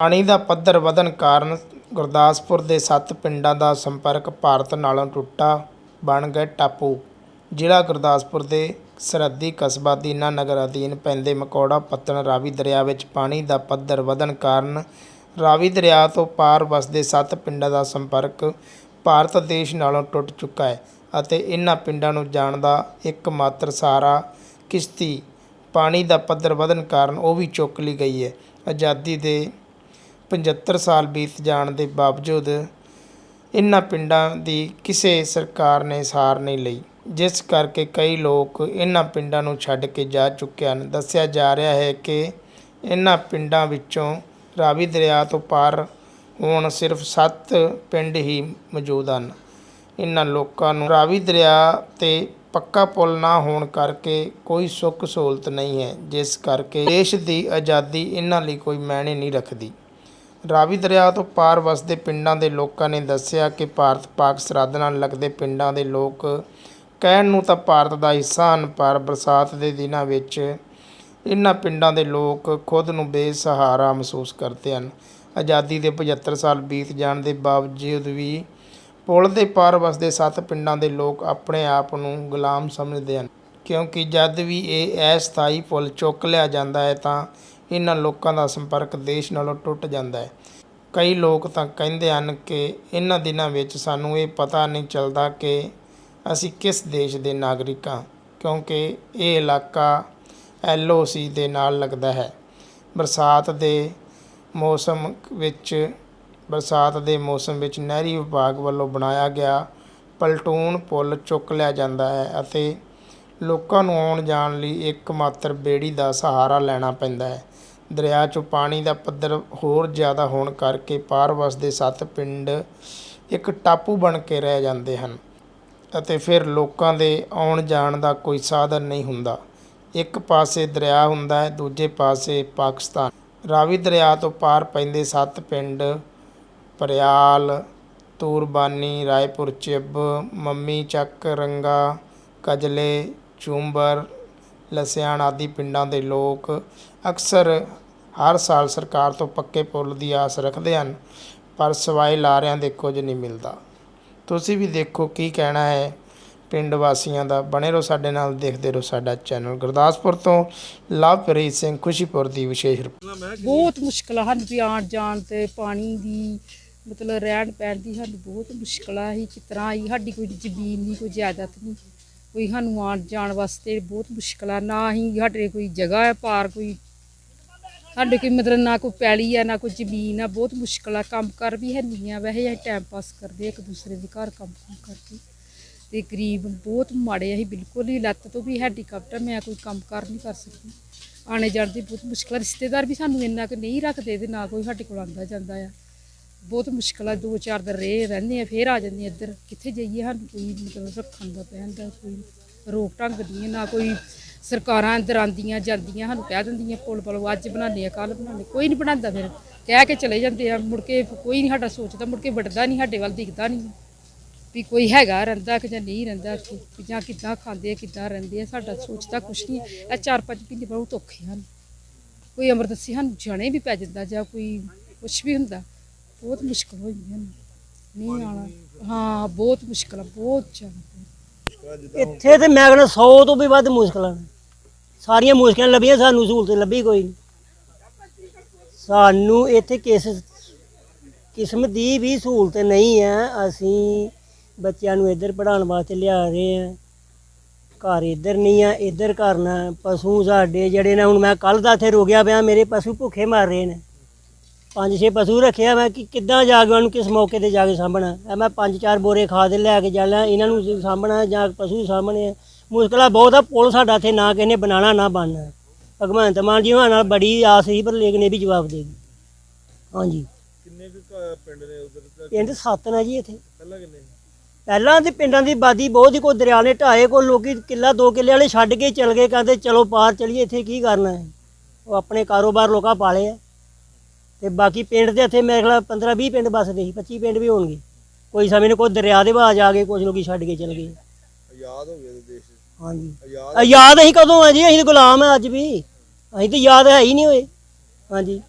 ਪਾਣੀ ਦਾ ਪੱਧਰ ਵਧਣ ਕਾਰਨ ਗੁਰਦਾਸਪੁਰ ਦੇ ਸੱਤ ਪਿੰਡਾਂ ਦਾ ਸੰਪਰਕ ਭਾਰਤ ਨਾਲੋਂ ਟੁੱਟਾ ਬਣ ਗਏ ਟਾਪੂ। ਜ਼ਿਲ੍ਹਾ ਗੁਰਦਾਸਪੁਰ ਦੇ ਸਰਹੱਦੀ ਕਸਬਾ ਦੀਨਾਨਗਰ ਅਧੀਨ ਪੈਂਦੇ ਮਕੌੜਾ, ਪੱਤਣ, ਰਾਵੀ ਦਰਿਆ ਵਿੱਚ ਪਾਣੀ ਦਾ ਪੱਧਰ ਵਧਣ ਕਾਰਨ ਰਾਵੀ ਦਰਿਆ ਤੋਂ ਪਾਰ ਵਸਦੇ ਸੱਤ ਪਿੰਡਾਂ ਦਾ ਸੰਪਰਕ ਭਾਰਤ ਦੇਸ਼ ਨਾਲੋਂ ਟੁੱਟ ਚੁੱਕਾ ਹੈ ਅਤੇ ਇਹਨਾਂ ਪਿੰਡਾਂ ਨੂੰ ਜਾਣ ਦਾ ਇੱਕਮਾਤਰ ਸਹਾਰਾ ਕਿਸ਼ਤੀ ਪਾਣੀ ਦਾ ਪੱਧਰ ਵਧਣ ਕਾਰਨ ਉਹ ਵੀ ਚੁੱਕ ਲਈ ਗਈ ਹੈ। ਆਜ਼ਾਦੀ ਦੇ 75 ਸਾਲ ਬੀਤ ਜਾਣ ਦੇ ਬਾਵਜੂਦ ਇਹਨਾਂ ਪਿੰਡਾਂ ਦੀ ਕਿਸੇ ਸਰਕਾਰ ਨੇ ਸਾਰ ਨਹੀਂ ਲਈ, ਜਿਸ ਕਰਕੇ ਕਈ ਲੋਕ ਇਹਨਾਂ ਪਿੰਡਾਂ ਨੂੰ ਛੱਡ ਕੇ ਜਾ ਚੁੱਕੇ ਹਨ। ਦੱਸਿਆ ਜਾ ਰਿਹਾ ਹੈ ਕਿ ਇਹਨਾਂ ਪਿੰਡਾਂ ਵਿੱਚੋਂ ਰਾਵੀ ਦਰਿਆ ਤੋਂ ਪਾਰ ਹੁਣ ਸਿਰਫ 7 ਪਿੰਡ ਹੀ ਮੌਜੂਦ ਹਨ। ਇਹਨਾਂ ਲੋਕਾਂ ਨੂੰ ਰਾਵੀ ਦਰਿਆ ਤੇ ਪੱਕਾ ਪੁਲ ਨਾ ਹੋਣ ਕਰਕੇ ਕੋਈ ਸੁੱਖ ਸਹੂਲਤ ਨਹੀਂ ਹੈ, ਜਿਸ ਕਰਕੇ ਦੇਸ਼ ਦੀ ਆਜ਼ਾਦੀ ਇਹਨਾਂ ਲਈ ਕੋਈ ਮਾਇਨੇ ਨਹੀਂ ਰੱਖਦੀ। ਰਾਵੀ ਦਰਿਆ ਤੋਂ ਪਾਰ ਵਸਦੇ ਪਿੰਡਾਂ ਦੇ ਲੋਕਾਂ ਨੇ ਦੱਸਿਆ ਕਿ ਭਾਰਤ ਪਾਕ ਸਰਹੱਦ ਨਾਲ ਲੱਗਦੇ ਪਿੰਡਾਂ ਦੇ ਲੋਕ ਕਹਿਣ ਨੂੰ ਤਾਂ ਭਾਰਤ ਦਾ ਹਿੱਸਾ ਹਨ, ਪਰ ਬਰਸਾਤ ਦੇ ਦਿਨਾਂ ਵਿੱਚ ਇਹਨਾਂ ਪਿੰਡਾਂ ਦੇ ਲੋਕ ਖੁਦ ਨੂੰ ਬੇਸਹਾਰਾ ਮਹਿਸੂਸ ਕਰਦੇ ਹਨ। ਆਜ਼ਾਦੀ ਦੇ 75 ਸਾਲ ਬੀਤ ਜਾਣ ਦੇ ਬਾਵਜੂਦ ਵੀ ਪੁਲ ਦੇ ਪਾਰ ਵਸਦੇ ਸੱਤ ਪਿੰਡਾਂ ਦੇ ਲੋਕ ਆਪਣੇ ਆਪ ਨੂੰ ਗੁਲਾਮ ਸਮਝਦੇ ਹਨ। ਕਿਉਂਕਿ ਜਦ ਵੀ ਇਹ ਅਸਥਾਈ ਪੁਲ ਚੁੱਕ ਲਿਆ ਜਾਂਦਾ ਹੈ ਤਾਂ ਇਹਨਾਂ ਲੋਕਾਂ ਦਾ ਸੰਪਰਕ ਦੇਸ਼ ਨਾਲੋਂ ਟੁੱਟ ਜਾਂਦਾ ਹੈ। ਕਈ ਲੋਕ ਤਾਂ ਕਹਿੰਦੇ ਹਨ ਕਿ ਇਹਨਾਂ ਦਿਨਾਂ ਵਿੱਚ ਸਾਨੂੰ ਇਹ ਪਤਾ ਨਹੀਂ ਚੱਲਦਾ ਕਿ ਅਸੀਂ ਕਿਸ ਦੇਸ਼ ਦੇ ਨਾਗਰਿਕ ਹਾਂ, ਕਿਉਂਕਿ ਇਹ ਇਲਾਕਾ ਐਲਓਸੀ ਦੇ ਨਾਲ ਲੱਗਦਾ ਹੈ। ਬਰਸਾਤ ਦੇ ਮੌਸਮ ਵਿੱਚ, ਬਰਸਾਤ ਦੇ ਮੌਸਮ ਵਿੱਚ ਨਹਿਰੀ ਵਿਭਾਗ ਵੱਲੋਂ ਬਣਾਇਆ ਗਿਆ ਪਲਟੂਨ ਪੁਲ ਚੁੱਕ ਲਿਆ ਜਾਂਦਾ ਹੈ ਅਤੇ ਲੋਕਾਂ ਨੂੰ ਆਉਣ ਜਾਣ ਲਈ ਇੱਕ ਮਾਤਰ ਬੇੜੀ ਦਾ ਸਹਾਰਾ ਲੈਣਾ ਪੈਂਦਾ ਹੈ। ਦਰਿਆ 'ਚੋਂ ਪਾਣੀ ਦਾ ਪੱਧਰ ਹੋਰ ਜ਼ਿਆਦਾ ਹੋਣ ਕਰਕੇ ਪਾਰ ਵਸਦੇ ਸੱਤ ਪਿੰਡ ਇੱਕ ਟਾਪੂ ਬਣ ਕੇ ਰਹਿ ਜਾਂਦੇ ਹਨ ਅਤੇ ਫਿਰ ਲੋਕਾਂ ਦੇ ਆਉਣ ਜਾਣ ਦਾ ਕੋਈ ਸਾਧਨ ਨਹੀਂ ਹੁੰਦਾ। ਇੱਕ ਪਾਸੇ ਦਰਿਆ ਹੁੰਦਾ ਹੈ, ਦੂਜੇ ਪਾਸੇ ਪਾਕਿਸਤਾਨ। ਰਾਵੀ ਦਰਿਆ ਤੋਂ ਪਾਰ ਪੈਂਦੇ ਸੱਤ ਪਿੰਡ ਪਰਿਆਲ, ਤੂਰਬਾਨੀ, ਰਾਏਪੁਰ, ਚਿੱਬ, ਮੰਮੀ ਚੱਕ, ਰੰਗਾ, ਕਜਲੇ ਚੂੰਬਰ, ਲਸਿਆਣ ਆਦਿ ਪਿੰਡਾਂ ਦੇ ਲੋਕ ਅਕਸਰ ਹਰ ਸਾਲ ਸਰਕਾਰ ਤੋਂ ਪੱਕੇ ਪੁਲ ਦੀ ਆਸ ਰੱਖਦੇ ਹਨ, ਪਰ ਸਵਾਏ ਲਾਰਿਆਂ ਦੇ ਕੁਝ ਨਹੀਂ ਮਿਲਦਾ। ਤੁਸੀਂ ਵੀ ਦੇਖੋ ਕੀ ਕਹਿਣਾ ਹੈ। ਪਿੰਡ ਵਾਸੀਆਂ ਦਾ ਬਣੇ ਰਹੋ ਸਾਡੇ ਨਾਲ, ਦੇਖਦੇ ਰਹੋ ਸਾਡਾ ਚੈਨਲ। ਗੁਰਦਾਸਪੁਰ ਤੋਂ ਲਵਪ੍ਰੀਤ ਸਿੰਘ, ਖੁਸ਼ੀਪੁਰ ਦੀ ਵਿਸ਼ੇਸ਼ ਰਿਪੋਰਟ। ਬਹੁਤ ਮੁਸ਼ਕਲ ਆ ਸਾਨੂੰ ਵੀ ਆਉਣ ਜਾਣ ਤੇ ਪਾਣੀ ਦੀ, ਮਤਲਬ ਰਹਿਣ ਪੈਣ ਦੀ ਸਾਨੂੰ ਬਹੁਤ ਮੁਸ਼ਕਲ ਆ ਅਸੀਂ ਕਿਸ ਤਰ੍ਹਾਂ ਆਈ ਸਾਡੀ ਕੋਈ ਜ਼ਮੀਨ ਨਹੀਂ ਕੋਈ ਜਾਇਦਾਦ ਨਹੀਂ। ਕੋਈ ਸਾਨੂੰ ਆਉਣ ਜਾਣ ਵਾਸਤੇ ਬਹੁਤ ਮੁਸ਼ਕਲ ਆ, ਨਾ ਹੀ ਸਾਡੇ ਕੋਈ ਜਗ੍ਹਾ ਹੈ ਪਾਰ ਕੋਈ। ਸਾਡੇ ਕੋਈ ਮਤਲਬ ਨਾ ਕੋਈ ਪੈਲੀ ਆ, ਨਾ ਕੋਈ ਜ਼ਮੀਨ ਆ, ਬਹੁਤ ਮੁਸ਼ਕਲ ਆ। ਕੰਮ ਕਰ ਵੀ ਹੈ ਨਹੀਂ ਆ, ਵੈਸੇ ਅਸੀਂ ਟਾਈਮ ਪਾਸ ਕਰਦੇ ਇੱਕ ਦੂਸਰੇ ਦੇ ਘਰ ਕੰਮ ਕੰਮ ਕਰਕੇ। ਤੇ ਗਰੀਬ ਬਹੁਤ ਮਾੜੇ ਅਸੀਂ ਬਿਲਕੁਲ ਹੀ ਲੱਤ ਤੋਂ ਵੀ ਹੈਂਡੀਕੈਪਟ ਆ, ਮੈਂ ਕੋਈ ਕੰਮ ਕਰ ਨਹੀਂ ਕਰ ਸਕਦੀ। ਆਣੇ ਜਾਣ ਦੀ ਬਹੁਤ ਮੁਸ਼ਕਲ ਆ, ਰਿਸ਼ਤੇਦਾਰ ਵੀ ਸਾਨੂੰ ਇੰਨਾ ਕੁ ਨਹੀਂ ਰੱਖਦੇ ਤੇ ਨਾ ਕੋਈ ਸਾਡੇ ਕੋਲ ਆਉਂਦਾ ਜਾਂਦਾ ਆ। ਬਹੁਤ ਮੁਸ਼ਕਲ ਆ ਦੋ ਚਾਰ ਦਿਨ ਰਹੇ ਰਹਿੰਦੇ ਆ ਫੇਰ ਆ ਜਾਂਦੇ ਆ ਇੱਧਰ। ਕਿੱਥੇ ਜਾਈਏ ਸਾਨੂੰ ਕੋਈ ਮਤਲਬ ਰੱਖਣ ਦਾ ਪੈਣ ਦਾ ਕੋਈ ਰੋਕ ਢੰਗ ਨਹੀਂ ਹੈ, ਨਾ ਕੋਈ ਸਰਕਾਰਾਂ ਅੰਦਰ ਆਉਂਦੀਆਂ ਜਾਂਦੀਆਂ ਸਾਨੂੰ ਕਹਿ ਦਿੰਦੀਆਂ ਪੁਲ ਪੁਲ ਅੱਜ ਬਣਾਉਂਦੇ ਆ ਕੱਲ ਬਣਾਉਂਦੇ ਕੋਈ ਨਹੀਂ ਬਣਾਉਂਦਾ ਫਿਰ। ਕਹਿ ਕੇ ਚਲੇ ਜਾਂਦੇ ਆ ਮੁੜ ਕੇ ਕੋਈ ਨਹੀਂ ਸਾਡਾ ਸੋਚਦਾ ਮੁੜ ਕੇ ਵੜਦਾ ਨਹੀਂ ਸਾਡੇ ਵੱਲ ਦਿਖਦਾ ਨਹੀਂ। ਵੀ ਕੋਈ ਹੈਗਾ ਰਹਿੰਦਾ ਕਿ ਜਾਂ ਨਹੀਂ ਰਹਿੰਦਾ ਇੱਥੇ ਵੀ ਜਾਂ ਕਿੱਦਾਂ ਖਾਂਦੇ ਆ ਕਿੱਦਾਂ ਰਹਿੰਦੇ ਆ ਸਾਡਾ ਸੋਚਦਾ ਕੁਛ ਨਹੀਂ ਇਹ ਚਾਰ ਪੰਜ ਮਹੀਨੇ ਬਹੁਤ ਔਖੇ ਹਨ। ਕੋਈ ਅਮਰਦਸੀ ਸਾਨੂੰ ਜਾਣੇ ਵੀ ਪੈ ਜਾਂਦਾ ਜਾਂ ਕੋਈ ਕੁਛ ਵੀ ਹੁੰਦਾ। ਬਹੁਤ ਮੁਸ਼ਕਲ ਹੋ ਜਾਂਦੀ ਹਨ ਆਣਾ ਹਾਂ, ਬਹੁਤ ਮੁਸ਼ਕਲ ਆ, ਬਹੁਤ ਜ਼ਿਆਦਾ। ਇੱਥੇ ਤੇ ਮੈਂ ਕਹਿੰਦਾ 100 ਤੋਂ ਵੀ ਵੱਧ ਮੁਸ਼ਕਲਾਂ ਨੇ। ਸਾਰੀਆਂ ਮੁਸ਼ਕਲਾਂ ਲੱਭੀਆਂ, ਸਾਨੂੰ ਸਹੂਲਤ ਲੱਭੀ ਕੋਈ ਨਹੀਂ ਸਾਨੂੰ ਇੱਥੇ ਕਿਸ ਕਿਸਮ ਦੀ ਵੀ ਸਹੂਲਤ ਨਹੀਂ ਹੈ ਅਸੀਂ ਬੱਚਿਆਂ ਨੂੰ ਇੱਧਰ ਪੜਾਉਣ ਵਾਸਤੇ ਲਿਆ ਰਹੇ ਹਾਂ ਘਰ ਇੱਧਰ ਨਹੀਂ ਆ, ਇੱਧਰ ਕਰਨਾ ਪਸ਼ੂ ਸਾਡੇ ਜਿਹੜੇ ਨੇ, ਹੁਣ ਮੈਂ ਕੱਲ ਦਾ ਇੱਥੇ ਰੋਗਿਆ ਪਿਆ, ਮੇਰੇ ਪਸ਼ੂ ਭੁੱਖੇ ਮਰ ਰਹੇ ਨੇ। ਪੰਜ ਛੇ ਪਸ਼ੂ ਰੱਖਿਆ ਮੈਂ ਕਿ ਕਿੱਦਾਂ ਜਾ ਕੇ ਉਹਨੂੰ ਕਿਸ ਮੌਕੇ ਤੇ ਜਾ ਕੇ ਸਾਂਭਣਾ। ਇਹ ਮੈਂ ਪੰਜ ਚਾਰ ਬੋਰੇ ਖਾਦ ਲੈ ਕੇ ਜਾਣਾ ਇਹਨਾਂ ਨੂੰ ਸਾਂਭਣਾ ਜਾਂ ਪਸ਼ੂ ਸਾਂਭਣੇ ਆ। ਮੁਸ਼ਕਲਾਂ ਬਹੁਤ ਆ ਪੁਲ ਸਾਡਾ ਇੱਥੇ ਨਾ ਕਿਸੇ ਨੇ ਬਣਾਉਣਾ ਨਾ ਬਣਨਾ। ਭਗਵੰਤ ਮਾਨ ਜੀ ਹੋਣਾ ਨਾਲ ਬੜੀ ਆਸ ਸੀ ਪਰ ਲੇਕਿਨ ਇਹ ਵੀ ਜਵਾਬ ਦੇ ਗਈ ਹਾਂਜੀ। ਕਿੰਨੇ ਕੁ ਘ- ਪਿੰਡ ਨੇ ਉਧਰ ਪਿੰਡ ਸੱਤ ਨਾ ਜੀ ਇੱਥੇ। ਪਹਿਲਾਂ ਕਿੰਨੇ ਪਹਿਲਾਂ ਤੇ ਪਿੰਡਾਂ ਦੀ ਆਬਾਦੀ ਬਹੁਤ ਹੀ ਕੋਈ ਦਰਿਆ ਨੇ ਢਾਏ ਕੋਈ ਲੋਕੀ ਕਿੱਲਾ ਦੋ ਕਿੱਲੇ ਵਾਲੇ ਛੱਡ ਕੇ ਚਲ ਗਏ ਕਹਿੰਦੇ ਚਲੋ ਪਾਰ ਚਲੀਏ ਇੱਥੇ ਕੀ ਕਰਨਾ ਹੈ? ਉਹ ਆਪਣੇ ਕਾਰੋਬਾਰ ਲੋਕਾਂ ਪਾਲੇ ਆ। ਤੇ ਬਾਕੀ ਪਿੰਡ ਦੇ ਇੱਥੇ ਮੇਰੇ ਖਿਆਲ 15 20 ਪਿੰਡ ਬਸਦੇ ਸੀ 25 ਪਿੰਡ ਵੀ ਹੋਣਗੇ। ਕੋਈ ਸਮੇਂ ਨੂੰ ਕੋਈ ਦਰਿਆ ਦੇ ਬਾਜ ਆ ਗਏ ਕੁਝ ਲੋਕੀ ਛੱਡ ਕੇ ਚਲ ਗਏ। ਆਜ਼ਾਦ ਹੋ ਗਿਆ ਤੇ ਦੇਸ਼ ਹਾਂਜੀ। ਆਜ਼ਾਦ ਆ ਯਾਦ ਅਸੀਂ ਕਦੋਂ ਆ ਜੀ? ਅਸੀਂ ਗੁਲਾਮ ਆ ਅੱਜ ਵੀ। ਅਸੀਂ ਤਾਂ ਯਾਦ ਹੈ ਹੀ ਨਹੀਂ ਹੋਏ। ਹਾਂਜੀ।